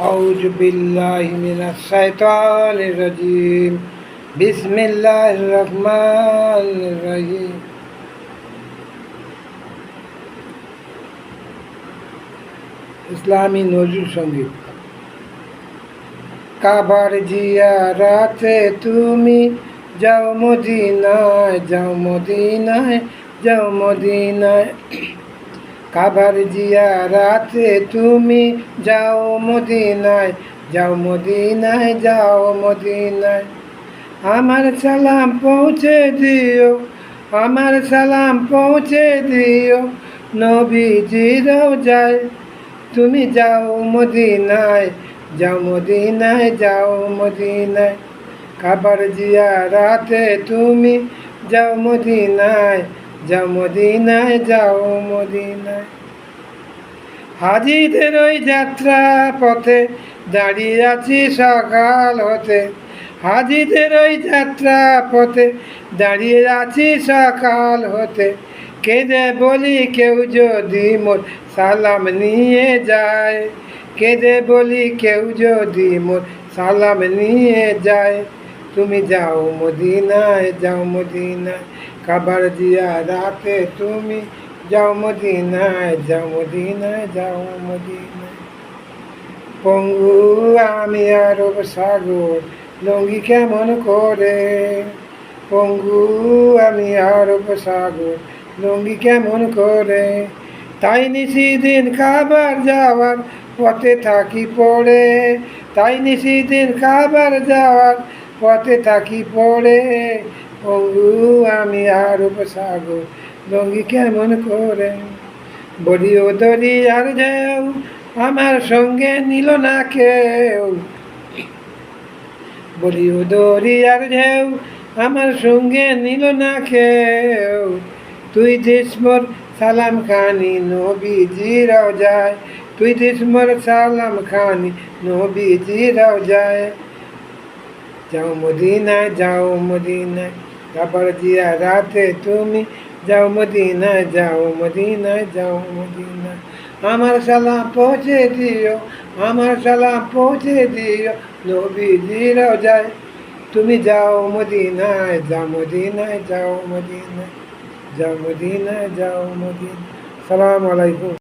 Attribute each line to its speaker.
Speaker 1: أعوذ بالله من الشيطان الرجيم بسم الله الرحمن الرحيم ইসলামী নজরুল সঙ্গীত কাবার জিয়া রাতে তুমি যাও মদিনায় যাও মদিনায় যাও মদিনায় কাবার জিয়া রাতে তুমি যাও মদিনায় যাও মদিনায় যাও মদিনায়। আমার সালাম পৌঁছে দিও, আমার সালাম পৌঁছে দিও নবীজিরাও যায় তুমি যাও মদিনায় যাও মদিনায় যাও মদিনায়। কাবার জিয়া রাতে তুমি যাও মদিনায় যাও মদিনায় যাও মদিনায়। হাজিদের ওই যাত্রা পথে দাঁড়িয়ে আছি সকাল হতে। হাজিদের ওই যাত্রা পথে দাঁড়িয়ে আছি সকাল হতে। কেঁদে বলি কেউ যদি মোর সালাম নিয়ে যায়। কেঁদে বলি কেউ যদি মোর সালাম নিয়ে যায়। তুমি যাও মদিনায় যাও মদিনায়। কাবার দিয়া রাতে তুমি যাও মদিনায় যাও মদিনায় যাও মদিনায়। পঙ্গু, আমি আরব সাগর, লঙ্গি কেমন করে? পঙ্গু, আমি আরব সাগর, লঙ্গি কেমন করে? তাই নিশি দিন খাবার যাওয়ার পথে থাকি পড়ে। তাই নিশি দিন খাবার যাওয়ার পথে থাকি পড়ে। পঙ্গু আমি আরব সাগর লঙ্গি কেমন করে? বলি ও দরি আর যাও আমার সঙ্গে নিল না কেউ। বলি ও দরি আর ঢেউ, আমার সঙ্গে নিল না কেউ। তুই দিস মোর সালাম খানি নবীজিরাও যায়, তুই দিস মোর সালাম খানি নবীজিরাও যায়। যাও মদিনায় যাও মদিনায়। তারপর জিয়া রাতে তুমি যাও মদিনায় যাও মদিনায় যাও মদিনায় আমার সালাম পৌঁছে দিও আমার সালাম পৌঁছে দিও নবীজিরাও যায় তুমি যাও মদিনায় যাও মদিনায় যাও মদিনায় যাও মদিনায় যাও মদিনায় সালাম আলাইকুম